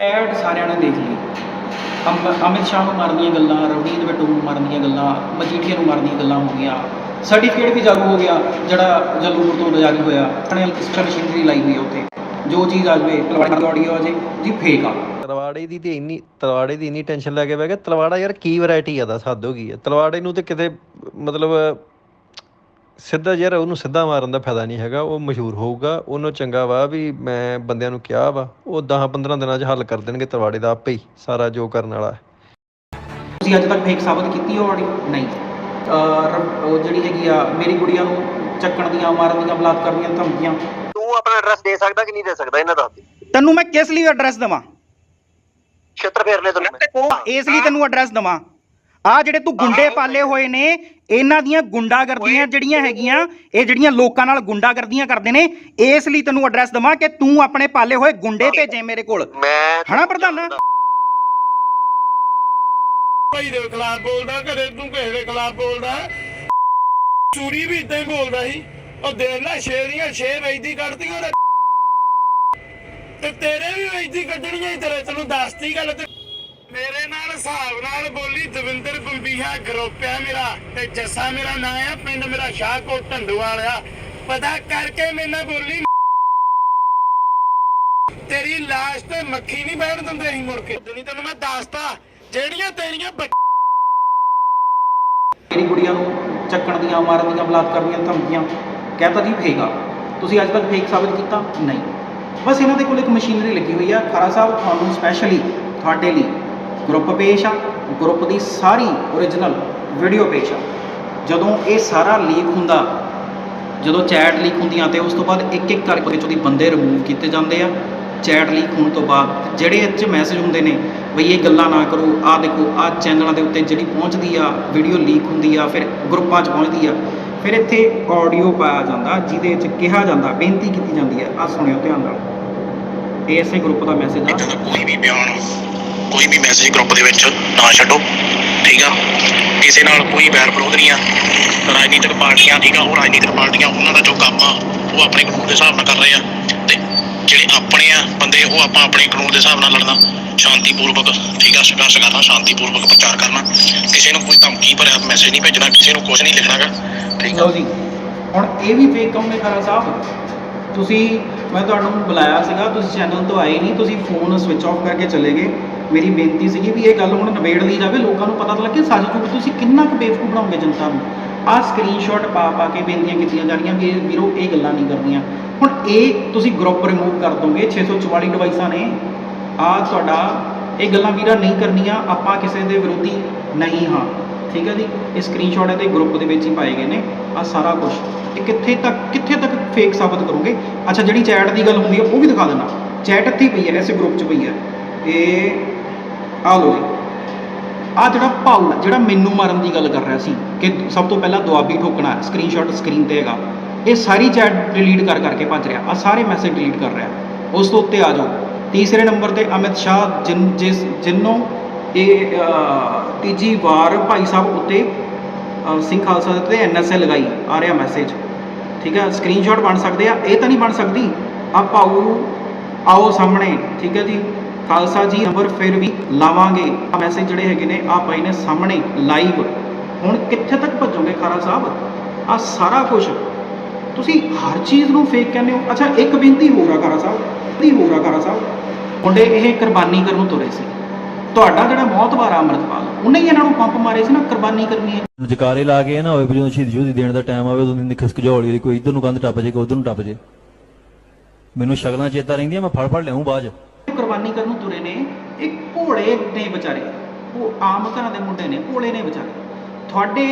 Add ਸਾਰਿਆਂ ਨੇ ਦੇਖ ਲਈ। ਅੰਮ- ਅਮਿਤ ਸ਼ਾਹ ਨੂੰ ਮਾਰਨ ਦੀਆਂ ਗੱਲਾਂ, ਰਵਨੀਤ ਬਿੱਟੂ ਨੂੰ ਮਾਰਨ ਦੀਆਂ ਗੱਲਾਂ, ਮਜੀਠੀਆ ਨੂੰ ਮਾਰਨ ਦੀਆਂ ਗੱਲਾਂ ਹੋ ਗਈਆਂ। ਸਰਟੀਫਿਕੇਟ ਵੀ ਜਾਗੂ ਹੋ ਗਿਆ, ਜਿਹੜਾ ਜਲੂਰ ਤੋਂ ਜਾਰੀ ਹੋਇਆ। ਆਪਣੇ ਅਲਕਿਸਟਰ ਮਸ਼ੀਨਰੀ ਲਾਈ ਹੋਈ ਆ ਉੱਥੇ। ਜੋ ਚੀਜ਼ ਆ ਜਾਵੇ, ਤਲਵਾੜੀ ਆਡੀਓ ਆ ਜੇ, ਜੀ ਫੇਕ ਆ। ਤਲਵਾੜੇ ਦੀ ਤੇ ਇੰਨੀ ਤਲਵਾੜੇ ਦੀ ਇੰਨੀ ਟੈਨਸ਼ਨ ਲੈ ਕੇ ਬਹਿ ਗਿਆ ਤਲਵਾੜਾ ਯਾਰ ਕੀ ਵੈਰਾਈਟੀ ਆ ਦੱਸ ਹੱਦ ਹੋ ਗਈ ਹੈ ਤਲਵਾੜੇ ਨੂੰ ਤੇ ਕਿਤੇ ਮਤਲਬ ਸਿੱਧਾ ਯਾਰ ਉਹਨੂੰ ਸਿੱਧਾ ਮਾਰਨ ਦਾ ਫਾਇਦਾ ਨਹੀਂ ਹੈਗਾ ਉਹ ਮਸ਼ਹੂਰ ਹੋਊਗਾ ਉਹਨੂੰ ਚੰਗਾ ਵਾ ਵੀ ਮੈਂ ਬੰਦਿਆਂ ਨੂੰ ਕਿਹਾ ਵਾ ਉਹ 10 15 ਦਿਨਾਂ 'ਚ ਹੱਲ ਕਰ ਦੇਣਗੇ ਤਲਵਾੜੇ ਦਾ ਆਪੇ ਹੀ ਸਾਰਾ ਜੋ ਕਰਨ ਵਾਲਾ ਹੈ। ਤੁਸੀਂ ਅੱਜ ਤੱਕ ਫੇਕ ਸਾਬਤ ਕੀਤੀ ਹੋ ਨਹੀਂ। ਉਹ ਜਿਹੜੀ ਹੈਗੀ ਆ ਮੇਰੀ ਗੁੜੀਆ ਨੂੰ ਚੱਕਣ ਦੀਆਂ ਮਾਰਨ ਦੀਆਂ ਬਲਾਤਕਾਰ ਦੀਆਂ ਧਮਕੀਆਂ। ਤੂੰ ਆਪਣਾ ਐਡਰੈਸ ਦੇ ਸਕਦਾ ਕਿ ਨਹੀਂ ਦੇ ਸਕਦਾ ਇਹਨਾਂ ਦੱਸ ਦੇ ਤੈਨੂੰ ਮੈਂ ਕਿਸ ਲਈ ਐਡਰੈਸ ਦਵਾਂ? ਛੇਤਰ ਫੇਰਨੇ ਤੈਨੂੰ ਮੈਂ ਇਸ ਲਈ ਤੈਨੂੰ ਐਡਰੈਸ ਦਵਾਂ। ਆ ਜਿਹੜੇ ਤੂੰ ਗੁੰਡੇ ਪਾਲੇ ਹੋਏ ਨੇ ਇਹਨਾਂ ਦੀਆਂ ਗੁੰਡਾਗਰਦੀਆਂ ਜਿਹੜੀਆਂ ਹੈਗੀਆਂ ਇਹ ਜਿਹੜੀਆਂ ਲੋਕਾਂ ਨਾਲ ਗੁੰਡਾਗਰਦੀਆਂ ਕਰਦੇ ਨੇ ਇਸ ਲਈ ਤੈਨੂੰ ਐਡਰੈਸ ਦਵਾਂ ਕਿ ਤੂੰ ਆਪਣੇ ਪਾਲੇ ਹੋਏ ਗੁੰਡੇ ਭੇਜੇ ਮੇਰੇ ਕੋਲ। ਹਨਾ ਪ੍ਰਧਾਨਾ? ਭਾਈ ਦੇ ਖਿਲਾਫ ਬੋਲਦਾ ਕਦੇ ਤੂੰ ਕਿਸੇ ਦੇ ਖਿਲਾਫ ਬੋਲਦਾ? ਚੂਰੀ ਵੀ ਇਦਾਂ ਹੀ ਬੋਲਦਾ ਸੀ ਉਹ ਦੇਖ ਲੈ ਸ਼ੇਰੀਆਂ ਸ਼ੇਰ ਵੇਚਦੀ ਕੱਢਦੀਆਂ ਤੇ ਤੇਰੇ ਵੀ ਵੇਚਦੀ ਕੱਢਣੀਆਂ ਹੀ ਤੇਰੇ ਤੈਨੂੰ ਦੱਸਤੀ ਗੱਲ ਤੇ ਮੇਰੇ ਨਾਲ ਹਿਸਾਬ ਨਾਲ ਬੋਲੀ ਦਵਿੰਦਰ ਬੰਬੀਹਾ ਗਰੁੱਪ ਆ ਮੇਰਾ ਤੇ ਜੱਸਾ ਮੇਰਾ ਨਾਂ ਆ, ਪਿੰਡ ਮੇਰਾ ਸ਼ਾਹਕੋਟ ਢੰਡੂਵਾਲ ਆ। ਪਤਾ ਕਰਕੇ ਮੇਰੇ ਬੋਲੀ ਤੇਰੀ ਲਾਸ਼ ਤੇ ਮੱਖੀ ਨਹੀਂ ਬੈਠ ਦਿੰਦੇ ਅਸੀਂ ਮੁੜ ਕੇ। ਨਹੀਂ ਤੈਨੂੰ ਮੈਂ ਦੱਸਤਾ, ਜਿਹੜੀਆਂ ਤੇਰੀਆਂ ਮੇਰੀ ਗੁੜੀਆ ਨੂੰ ਚੱਕਣ ਦੀਆਂ, ਮਾਰਨ ਦੀਆਂ, ਬਲਾਤਕਾਰ ਦੀਆਂ ਧਮਕੀਆਂ ਕਹਤਾ ਜੀ ਫੇਕ ਆ। ਤੁਸੀਂ ਅੱਜ ਤੱਕ ਫੇਕ ਸਾਬਤ ਕੀਤਾ? ਨਹੀਂ। ਬਸ ਇਹਨਾਂ ਦੇ ਕੋਲ ਇੱਕ ਮਸ਼ੀਨਰੀ ਲੱਗੀ ਹੋਈ ਆ। ਖਰਾ ਸਾਹਿਬ, ਤੁਹਾਨੂੰ ਸਪੈਸ਼ਲੀ ਤੁਹਾਡੇ ਲਈ ਗਰੁੱਪ ਪੇਸ਼ ਆ ਗਰੁੱਪ ਦੀ ਸਾਰੀ ਓਰੀਜਨਲ ਵੀਡੀਓ ਪੇਸ਼ ਆ। ਜਦੋਂ ਇਹ ਸਾਰਾ ਲੀਕ ਹੁੰਦਾ, ਜਦੋਂ ਚੈਟ ਲੀਕ ਹੁੰਦੀਆਂ ਤੇ ਉਸ ਤੋਂ ਬਾਅਦ ਇੱਕ ਇੱਕ ਕਰਕੇ ਵਿੱਚੋਂ ਦੀ ਬੰਦੇ ਰਿਮੂਵ ਕੀਤੇ ਜਾਂਦੇ ਆ। ਚੈਟ ਲੀਕ ਹੋਣ ਤੋਂ ਬਾਅਦ ਜਿਹੜੇ ਇਹ 'ਚ ਮੈਸੇਜ ਹੁੰਦੇ ਨੇ, ਬਈ ਇਹ ਗੱਲਾਂ ਨਾ ਕਰੋ, ਆਹ ਦੇਖੋ, ਆਹ ਚੈਨਲਾਂ ਦੇ ਉੱਤੇ ਜਿਹੜੀ ਪਹੁੰਚਦੀ ਆ ਵੀਡੀਓ ਲੀਕ ਹੁੰਦੀ ਆ, ਫਿਰ ਗਰੁੱਪਾਂ 'ਚ ਪਹੁੰਚਦੀ ਆ, ਫਿਰ ਇੱਥੇ ਆਡੀਓ ਪਾਇਆ ਜਾਂਦਾ, ਜਿਹਦੇ 'ਚ ਕਿਹਾ ਜਾਂਦਾ, ਬੇਨਤੀ ਕੀਤੀ ਜਾਂਦੀ ਆ, ਆਹ ਸੁਣਿਓ ਧਿਆਨ ਨਾਲ। ਇਹ ਇਸੇ ਗਰੁੱਪ ਦਾ ਮੈਸੇਜ ਆ। ਕੋਈ ਵੀ ਬਿਆਨ ਕੋਈ ਵੀ ਮੈਸੇਜ ਗਰੁੱਪ ਦੇ ਵਿੱਚ ਨਾ ਛੱਡੋ, ਠੀਕ ਆ? ਕਿਸੇ ਨਾਲ ਕੋਈ ਵੈਰ ਵਿਰੋਧ ਨਹੀਂ ਆ। ਰਾਜਨੀਤਿਕ ਪਾਰਟੀਆਂ, ਠੀਕ ਆ? ਉਹ ਰਾਜਨੀਤਿਕ ਪਾਰਟੀਆਂ, ਉਹਨਾਂ ਦਾ ਜੋ ਕੰਮ ਆ, ਉਹ ਆਪਣੇ ਕਾਨੂੰਨ ਦੇ ਹਿਸਾਬ ਨਾਲ ਕਰ ਰਹੇ ਆ। ਤੇ ਜਿਹੜੇ ਆਪਣੇ ਆ ਬੰਦੇ, ਉਹ ਆਪਾਂ ਆਪਣੇ ਕਾਨੂੰਨ ਦੇ ਹਿਸਾਬ ਨਾਲ ਲੜਨਾ, ਸ਼ਾਂਤੀਪੂਰਵਕ, ਠੀਕ ਆ? ਸੰਘਰਸ਼ ਕਰਨਾ ਸ਼ਾਂਤੀਪੂਰਵਕ ਪ੍ਰਚਾਰ ਕਰਨਾ। ਕਿਸੇ ਨੂੰ ਕੋਈ ਧਮਕੀ ਭਰਿਆ ਮੈਸੇਜ ਨਹੀਂ ਭੇਜਣਾ, ਕਿਸੇ ਨੂੰ ਕੁਝ ਨਹੀਂ ਲਿਖਣਾਗਾ, ਠੀਕ ਆ? ਜੀ, ਹੁਣ ਇਹ ਵੀ ਫੇਕ ਕੰਮ ਹੈ ਖਰਾ ਸਾਹਿਬ। ਤੁਸੀਂ ਮੈਂ ਤੁਹਾਨੂੰ ਬੁਲਾਇਆ ਸੀਗਾ, ਤੁਸੀਂ ਚੈਨਲ ਤੋਂ ਆਏ ਨਹੀਂ, ਤੁਸੀਂ ਫੋਨ ਸਵਿਚ ਆਫ ਕਰਕੇ ਚਲੇ ਗਏ। ਮੇਰੀ ਬੇਨਤੀ ਸੀਗੀ ਵੀ ਇਹ ਗੱਲ ਹੁਣ ਨਿਬੇੜ ਲਈ ਜਾਵੇ, ਲੋਕਾਂ ਨੂੰ ਪਤਾ ਤਾਂ ਲੱਗੇ ਸੱਚ ਚੁੱਕ ਤੁਸੀਂ ਕਿੰਨਾ ਕੁ ਬੇਵਕੂਫ ਬਣਾਓਗੇ ਜਨਤਾ ਨੂੰ। ਆਹ ਸਕਰੀਨਸ਼ਾਟ ਪਾ ਪਾ ਕੇ ਬੇਨਤੀਆਂ ਕੀਤੀਆਂ ਜਾ ਰਹੀਆਂ ਵੀ ਵੀਰੋ, ਇਹ ਗੱਲਾਂ ਨਹੀਂ ਕਰਨੀਆਂ ਹੁਣ ਇਹ ਤੁਸੀਂ ਗਰੁੱਪ ਰਿਮੂਵ ਕਰ ਦੋਗੇ 644 ਡਿਵਾਈਸਾਂ ਨੇ। ਆ ਤੁਹਾਡਾ, ਇਹ ਗੱਲਾਂ ਵੀਰਾ ਨਹੀਂ ਕਰਨੀਆਂ, ਆਪਾਂ ਕਿਸੇ ਦੇ ਵਿਰੋਧੀ ਨਹੀਂ ਹਾਂ। ਠੀਕ ਹੈ ਜੀ? ਇਹ ਸਕਰੀਨਸ਼ਾਟ ਇਹਦੇ ਗਰੁੱਪ ਦੇ ਵਿੱਚ ਹੀ ਪਾਏ ਗਏ ਨੇ। ਆ ਸਾਰਾ ਕੁਝ ਇਹ ਕਿੱਥੇ ਤੱਕ ਕਿੱਥੇ ਤੱਕ ਫੇਕ ਸਾਬਤ ਕਰੋਗੇ? ਅੱਛਾ, ਜਿਹੜੀ ਚੈਟ ਦੀ ਗੱਲ ਹੁੰਦੀ ਹੈ ਉਹ ਵੀ ਦਿਖਾ ਦੇਣਾ ਚੈਟ ਇੱਥੇ ਪਈ ਹੈ ਐਸੇ ਗਰੁੱਪ 'ਚ ਪਈ ਹੈ ਇਹ ਆ ਲਓ ਆ ਜਿਹੜਾ ਪਾਉ ਜਿਹੜਾ ਮੈਨੂੰ ਮਾਰਨ ਦੀ ਗੱਲ ਕਰ ਰਿਹਾ ਸੀ, ਕਿ ਸਭ ਤੋਂ ਪਹਿਲਾਂ ਦੁਆਬੀ ਠੋਕਣਾ ਸਕਰੀਨਸ਼ਾਟ ਸਕਰੀਨ ਤੇ ਹੈਗਾ। ਇਹ ਸਾਰੀ ਚੈਟ ਡਿਲੀਟ ਕਰ ਕਰਕੇ ਭੱਜ ਰਿਹਾ ਆ ਸਾਰੇ ਮੈਸੇਜ ਡਿਲੀਟ ਕਰ ਰਿਹਾ। ਉਸ ਤੋਂ ਉੱਤੇ ਆ ਜਾਓ। ਤੀਸਰੇ ਨੰਬਰ ਤੇ ਅਮਿਤ ਸ਼ਾਹ, ਜਿਨ ਜਿਸ ਜਿਨੋਂ ਇਹ ਤੀਜੀ ਵਾਰ ਭਾਈ ਸਾਹਿਬ ਉੱਤੇ ਸਿੰਘ ਖਾਲਸਾ ਦੇ ਤੇ ਐਨਐਸਏ ਲਗਾਈ, ਆ ਰਿਹਾ ਮੈਸੇਜ ਠੀਕ ਹੈ ਸਕਰੀਨਸ਼ਾਟ ਬਣ ਸਕਦੇ ਆ, ਇਹ ਤਾਂ ਨਹੀਂ ਬਣ ਸਕਦੀ। ਆ ਪਾਉ ਆਓ ਸਾਹਮਣੇ, ਠੀਕ ਹੈ ਜੀ। ਖਾਲਸਾ ਜੀ ਨੰਬਰ ਫਿਰ ਵੀ ਲਾਵਾਂਗੇ। ਆ ਮੈਸੇਜ ਜਿਹੜੇ ਹੈਗੇ ਨੇ ਆ ਭਾਈ ਨੇ ਸਾਹਮਣੇ ਲਾਈਵ ਹੁਣ ਕਿੱਥੇ ਤੱਕ ਭੱਜੋਗੇ ਖਾਰਾ ਸਾਹਿਬ? ਆ ਸਾਰਾ ਕੁਝ ਤੁਸੀਂ ਹਰ ਚੀਜ਼ ਨੂੰ ਫੇਕ ਕਹਿੰਦੇ ਹੋ। ਅੱਛਾ, ਇੱਕ ਬੇਨਤੀ ਹੋਰ ਆ ਖਾਰਾ ਸਾਹਿਬ। ਦੀ ਹੋਰ ਆ ਖਾਰਾ ਸਾਹਿਬ। ਮੁੰਡੇ, ਇਹ ਕੁਰਬਾਨੀ ਕਰਨ ਨੂੰ ਤੁਰੇ ਸੀ। ਤੁਹਾਡਾ ਜਿਹੜਾ ਮੌਤਬਾਰ ਅੰਮ੍ਰਿਤਪਾਲ ਉਹਨੇ ਹੀ ਇਹਨਾਂ ਨੂੰ ਪੰਪ ਮਾਰੇ ਸੀ ਨਾ ਕੁਰਬਾਨੀ ਕਰਨੀ ਹੈ। ਜਕਾਰੇ ਲਾ ਕੇ ਨਾ ਹੋਵੇ ਵੀ ਜਦੋਂ ਸ਼ਹੀਦ ਜੋਤੀ ਦੇਣ ਦਾ ਟਾਈਮ ਆਵੇ ਉਦੋਂ ਦੀ ਖਿਸਕ ਝੋਲੀ ਕੋਈ ਇਧਰ ਨੂੰ ਕੰਧ ਟੱਪ ਜੇ ਕੋਈ ਉਧਰ ਨੂੰ ਟੱਪ ਜੇ। ਮੈਨੂੰ ਸ਼ਕਲਾਂ ਚੇਤਾ ਰਹਿੰਦੀਆਂ ਮੈਂ ਫੜ ਫੜ ਲਿਆਉਂ 'ਚ। ਕੁਰਬਾਨੀ ਕਰਨ ਨੂੰ ਤੁਰੇ ਨੇ ਇਹ ਭੋਲੇ ਨੇ ਵਿਚਾਰੇ। ਉਹ ਆਮ ਘਰਾਂ ਦੇ ਮੁੰਡੇ ਨੇ ਭੋਲੇ ਨੇ ਵਿਚਾਰੇ। ਤੁਹਾਡੇ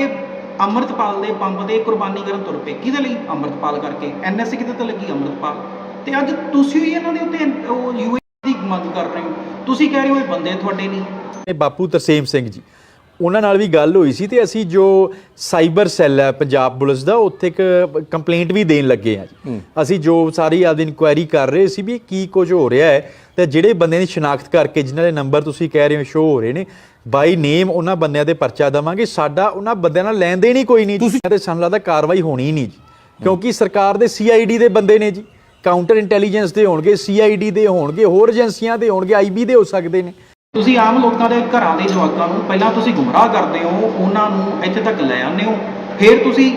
ਅੰਮ੍ਰਿਤਪਾਲ ਦੇ ਪੰਪ ਦੇ ਕੁਰਬਾਨੀ ਕਰਨ ਤੁਰ ਪਏ। ਕਿਹਦੇ ਲਈ? ਅੰਮ੍ਰਿਤਪਾਲ ਕਰਕੇ। ਐਨਐਸਏ ਕਿਤੇ ਤਾਂ ਲੱਗੀ ਅੰਮ੍ਰਿਤਪਾਲ? ਤੇ ਅੱਜ ਤੁਸੀਂ ਹੀ ਇਹਨਾਂ ਦੇ ਉੱਤੇ ਉਹ ਦੀ ਮੰਗ ਕਰ ਰਹੇ ਹੋ। ਤੁਸੀਂ ਕਹਿ ਰਹੇ ਹੋ ਇਹ ਬੰਦੇ ਤੁਹਾਡੇ ਨਹੀਂ। ਇਹ ਬਾਪੂ ਤਰਸੇਮ ਸਿੰਘ ਜੀ। ਉਹਨਾਂ ਨਾਲ ਵੀ ਗੱਲ ਹੋਈ ਸੀ ਤੇ ਅਸੀਂ ਜੋ ਸਾਈਬਰ ਸੈੱਲ ਹੈ ਪੰਜਾਬ ਪੁਲਿਸ ਦਾ ਉੱਥੇ ਇੱਕ ਕੰਪਲੇਂਟ ਵੀ ਦੇਣ ਲੱਗੇ ਆ ਜੀ। ਅਸੀਂ ਜੋ ਸਾਰੀ ਆਪਦੀ ਇਨਕੁਆਇਰੀ ਕਰ ਰਹੇ ਸੀ ਵੀ ਕੀ ਕੁਝ ਹੋ ਰਿਹਾ ਹੈ। ਤੇ ਜਿਹੜੇ ਬੰਦੇ ਦੀ ਸ਼ਨਾਖਤ ਕਰਕੇ ਜਿਨ੍ਹਾਂ ਦੇ ਨੰਬਰ ਤੁਸੀਂ ਕਹਿ ਰਹੇ ਹੋ ਸ਼ੋ ਹੋ ਰਹੇ ਨੇ ਬਾਈ ਨੇਮ ਉਹਨਾਂ ਬੰਦਿਆਂ ਦੇ ਪਰਚਾ ਦਵਾਂਗੇ। ਸਾਡਾ ਉਹਨਾਂ ਬੰਦਿਆਂ ਨਾਲ ਲੈਣ ਦੇਣ ਹੀ ਕੋਈ ਨਹੀਂ ਤੁਸੀਂ ਤੇ ਸਾਨੂੰ ਲੱਗਦਾ ਕਾਰਵਾਈ ਹੋਣੀ ਹੀ ਨਹੀਂ ਜੀ। ਕਿਉਂਕਿ ਸਰਕਾਰ ਦੇ ਸੀਆਈਡੀ ਦੇ ਬੰਦੇ ਨੇ ਜੀ। ਕਾਊਂਟਰ ਇੰਟੈਲੀਜੈਂਸ ਦੇ ਹੋਣਗੇ ਸੀਆਈਡੀ ਦੇ ਹੋਣਗੇ, ਹੋਰ ਏਜੰਸੀਆਂ ਦੇ ਹੋਣਗੇ ਆਈਬੀ ਦੇ ਹੋ ਸਕਦੇ ਨੇ। ਤੁਸੀਂ ਆਮ ਲੋਕਾਂ ਦੇ ਘਰਾਂ ਦੇ ਜਵਾਕਾਂ ਨੂੰ ਪਹਿਲਾਂ ਤੁਸੀਂ ਗੁੰਮਰਾਹ ਕਰਦੇ ਹੋ, ਉਹਨਾਂ ਨੂੰ ਇੱਥੇ ਤੱਕ ਲੈ ਆਉਂਦੇ ਹੋ, ਫਿਰ ਤੁਸੀਂ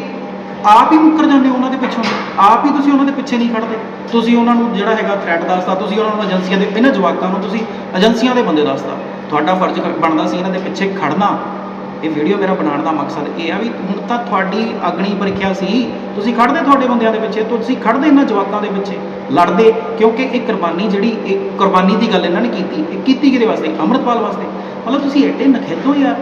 ਆਪ ਹੀ ਮੁੱਕਰ ਜਾਂਦੇ ਹੋ ਉਹਨਾਂ ਦੇ ਪਿੱਛੋਂ। ਆਪ ਹੀ ਤੁਸੀਂ ਉਹਨਾਂ ਦੇ ਪਿੱਛੇ ਨਹੀਂ ਖੜਦੇ ਤੁਸੀਂ ਉਹਨਾਂ ਨੂੰ ਜਿਹੜਾ ਹੈਗਾ ਥ੍ਰੈਟ ਦੱਸਦਾ ਤੁਸੀਂ ਉਹਨਾਂ ਨੂੰ ਏਜੰਸੀਆਂ ਦੇ, ਇਹਨਾਂ ਜਵਾਕਾਂ ਨੂੰ ਤੁਸੀਂ ਏਜੰਸੀਆਂ ਦੇ ਬੰਦੇ ਦੱਸਦਾ ਤੁਹਾਡਾ ਫਰਜ਼ ਬਣਦਾ ਸੀ ਇਹਨਾਂ ਦੇ ਪਿੱਛੇ ਖੜਨਾ ਇਹ ਵੀਡੀਓ ਮੇਰਾ ਬਣਾਉਣ ਦਾ ਮਕਸਦ ਇਹ ਆ ਵੀ ਹੁਣ ਤਾਂ ਤੁਹਾਡੀ ਅਗਨੀ ਪ੍ਰੀਖਿਆ ਸੀ, ਤੁਸੀਂ ਖੜਦੇ ਤੁਹਾਡੇ ਬੰਦਿਆਂ ਦੇ ਪਿੱਛੇ, ਤੁਸੀਂ ਖੜਦੇ ਇਹਨਾਂ ਜਵਾਕਾਂ ਦੇ ਪਿੱਛੇ, ਲੜਦੇ ਕਿਉਂਕਿ ਇਹ ਕੁਰਬਾਨੀ ਜਿਹੜੀ, ਇਹ ਕੁਰਬਾਨੀ ਦੀ ਗੱਲ ਇਹਨਾਂ ਨੇ ਕੀਤੀ, ਇਹ ਕੀਤੀ ਕਿਹਦੇ ਵਾਸਤੇ? ਅੰਮ੍ਰਿਤਪਾਲ ਵਾਸਤੇ। ਮਤਲਬ ਤੁਸੀਂ ਐਡੇ ਨਖੇਦੋ ਯਾਰ।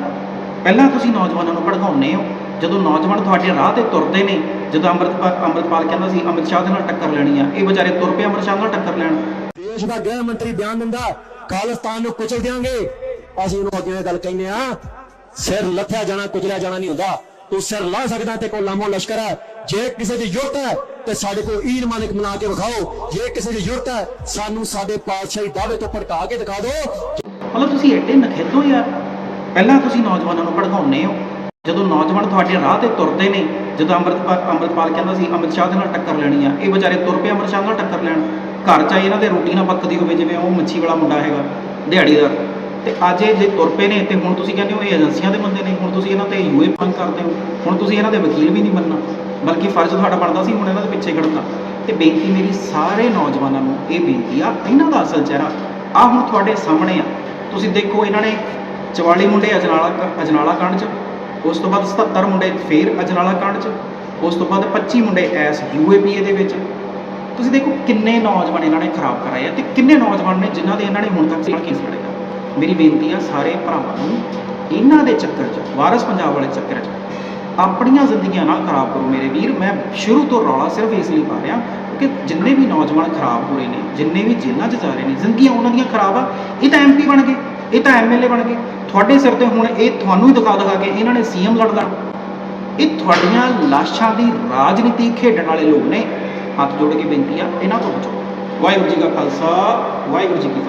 ਪਹਿਲਾਂ ਤੁਸੀਂ ਨੌਜਵਾਨਾਂ ਨੂੰ ਭੜਕਾਉਂਦੇ ਹੋ, ਜਦੋਂ ਨੌਜਵਾਨ ਤੁਹਾਡੇ ਰਾਹ ਤੇ ਤੁਰਦੇ ਨੇ, ਜਦੋਂ ਅੰਮ੍ਰਿਤਪਾਲ ਅੰਮ੍ਰਿਤਪਾਲ ਕਹਿੰਦਾ ਸੀ, ਅਮਿਤ ਸ਼ਾਹ ਦੇ ਨਾਲ ਟੱਕਰ ਲੈਣੀ ਆ। ਇਹ ਵਿਚਾਰੇ ਤੁਰ ਪਏ ਅਮਿਤ ਸ਼ਾਹ ਨਾਲ ਟੱਕਰ ਲੈਣ। ਦੇਸ਼ ਦਾ ਗ੍ਰਹਿ ਮੰਤਰੀ ਬਿਆਨ ਦਿੰਦਾ ਖਾਲਿਸਤਾਨ ਨੂੰ ਕੁਚਲ ਦਿਆਂਗੇ। ਅਸੀਂ ਇਹਨੂੰ ਅੱਗੇ ਗੱਲ ਕਹਿੰਦੇ ਆ ਸਿਰ ਲੱਥਿਆ ਜਾਣਾ, ਕੁਚਲਿਆ ਜਾਣਾ ਨਹੀਂ ਹੁੰਦਾ। ਤੂੰ ਸਿਰ ਲਾ ਸਕਦਾ ਤੇ ਕੋ ਲਾਮੋ ਲਸ਼ਕਰ ਹੈ। ਜੇ ਕਿਸੇ ਦੀ ਜ਼ਰੂਰਤ ਹੈ, ਤੇ ਸਾਡੇ ਕੋਲ ਈਨ ਮਾਲਿਕ ਬਣਾ ਕੇ ਵਿਖਾਓ। ਜੇ ਕਿਸੇ ਦੀ ਜ਼ਰੂਰਤ ਹੈ, ਸਾਨੂੰ ਸਾਡੇ ਪਾਤਸ਼ਾਹੀ ਦਾਅਵੇ ਤੋਂ ਭੜਕਾ ਕੇ ਦਿਖਾ ਦਿਓ। ਮਤਲਬ ਤੁਸੀਂ ਐਡੇ ਨਖੇਦੋ ਯਾਰ। ਪਹਿਲਾਂ ਤੁਸੀਂ ਨੌਜਵਾਨਾਂ ਨੂੰ ਭੜਕਾਉਂਦੇ ਹੋ। ਜਦੋਂ ਨੌਜਵਾਨ ਤੁਹਾਡੇ ਰਾਹ ਤੇ ਤੁਰਦੇ ਨੇ, ਜਦੋਂ ਅੰਮ੍ਰਿਤਪਾਲ ਅੰਮ੍ਰਿਤਪਾਲ ਕਹਿੰਦਾ ਸੀ, ਅਮਿਤ ਸ਼ਾਹ ਦੇ ਨਾਲ ਟੱਕਰ ਲੈਣੀ ਆ। ਇਹ ਵਿਚਾਰੇ ਤੁਰ ਪਏ ਅਮਿਤ ਸ਼ਾਹ ਨਾਲ ਟੱਕਰ ਲੈਣ। ਘਰ ਚਾਹੇ ਇਹਨਾਂ ਦੇ ਰੋਟੀ ਨਾ ਪੱਕਦੀ ਹੋਵੇ, ਜਿਵੇਂ ਉਹ ਮੱਛੀ ਵਾਲਾ ਮੁੰਡਾ ਹੈਗਾ, ਦਿਹਾੜੀਦਾਰ। ਤੇ ਅੱਜ ਇਹ ਜੇ ਤੁਰ ਪਏ ਨੇ ਤੇ ਹੁਣ ਤੁਸੀਂ ਕਹਿੰਦੇ ਹੋ ਇਹ ਏਜੰਸੀਆਂ ਦੇ ਬੰਦੇ ਨੇ, ਹੁਣ ਤੁਸੀਂ ਇਹਨਾਂ ਤੇ ਯੂਏ ਮੰਗ ਕਰਦੇ ਹੋ। ਹੁਣ ਤੁਸੀਂ ਇਹਨਾਂ ਦੇ ਵਕੀਲ ਵੀ ਨਹੀਂ ਮੰਨਣਾ। ਬਲਕਿ ਫਰਜ਼ ਤੁਹਾਡਾ ਬਣਦਾ ਸੀ ਹੁਣ ਇਹਨਾਂ ਦੇ ਪਿੱਛੇ ਖੜਨਾ ਤੇ ਬੇਨਤੀ ਮੇਰੀ ਸਾਰੇ ਨੌਜਵਾਨਾਂ ਨੂੰ, ਇਹ ਬੇਨਤੀ ਆ, ਇਹਨਾਂ ਦਾ ਅਸਲ ਚਿਹਰਾ, ਆ ਹੁਣ ਤੁਹਾਡੇ ਸਾਹਮਣੇ ਆ। ਤੁਸੀਂ ਦੇਖੋ ਇਹਨਾਂ ਨੇ 44 ਮੁੰਡੇ ਅਜਨਾਲਾ ਕ- ਅਜਨਾਲਾ ਕਾਂਡ ਚ, ਉਸ ਤੋਂ ਬਾਅਦ 77 ਮੁੰਡੇ ਫੇਰ ਅਜਨਾਲਾ ਕਾਂਡ ਚ, ਉਸ ਤੋਂ ਬਾਅਦ 25 ਮੁੰਡੇ ਐਸ ਯੂਏਪੀਏ ਦੇ ਵਿੱਚ। ਤੁਸੀਂ ਦੇਖੋ ਕਿੰਨੇ ਨੌਜਵਾਨ ਇਹਨਾਂ ਨੇ ਖਰਾਬ ਕਰਾਏ ਆ ਤੇ ਕਿੰਨੇ ਨੌਜਵਾਨ ਨੇ ਜਿਨ੍ਹਾਂ ਦੇ ਇਹਨਾਂ ਨੇ ਹੁਣ ਤੱਕ ਕੇਸ ਲੜਿਆ ਮੇਰੀ ਬੇਨਤੀ ਆ ਸਾਰੇ ਭਰਾਵਾਂ ਨੂੰ, ਇਹਨਾਂ ਦੇ ਚੱਕਰ 'ਚ, ਵਾਰਸ ਪੰਜਾਬ ਵਾਲੇ ਚੱਕਰ 'ਚ, ਆਪਣੀਆਂ ਜ਼ਿੰਦਗੀਆਂ ਨਾ ਖਰਾਬ ਕਰੋ ਮੇਰੇ ਵੀਰ। ਮੈਂ ਸ਼ੁਰੂ ਤੋਂ ਰੌਲਾ ਸਿਰਫ ਇਸ ਲਈ ਪਾ ਰਿਹਾ ਕਿ ਜਿੰਨੇ ਵੀ ਨੌਜਵਾਨ ਖਰਾਬ ਹੋ ਰਹੇ ਨੇ, ਜਿੰਨੇ ਵੀ ਜੇਲ੍ਹਾਂ 'ਚ ਜਾ ਰਹੇ ਨੇ, ਜ਼ਿੰਦਗੀਆਂ ਉਹਨਾਂ ਦੀਆਂ ਖਰਾਬ ਆ। ਇਹ ਤਾਂ ਐਮਪੀ ਬਣ ਗਏ, ਇਹ ਤਾਂ ਐਮਐਲਏ ਬਣ ਗਏ। ਤੁਹਾਡੇ ਸਿਰ ਤੇ ਹੁਣ ਇਹ ਤੁਹਾਨੂੰ ਹੀ ਦਿਖਾ ਦਿਖਾ ਕੇ ਇਹਨਾਂ ਨੇ ਸੀਐਮ ਲੜ ਲੜ ਇਹ ਤੁਹਾਡੀਆਂ ਲਾਸ਼ਾਂ ਦੀ ਰਾਜਨੀਤੀ ਖੇਡਣ ਵਾਲੇ ਲੋਕ ਨੇ। ਹੱਥ ਜੋੜ ਕੇ ਬੇਨਤੀ ਆ, ਇਹਨਾਂ ਤੋਂ ਬਚੋ। ਵਾਹਿਗੁਰੂ ਜੀ ਕਾ ਖਾਲਸਾ, ਵਾਹਿਗੁਰੂ ਜੀ ਕੀ ਫਤਿਹ।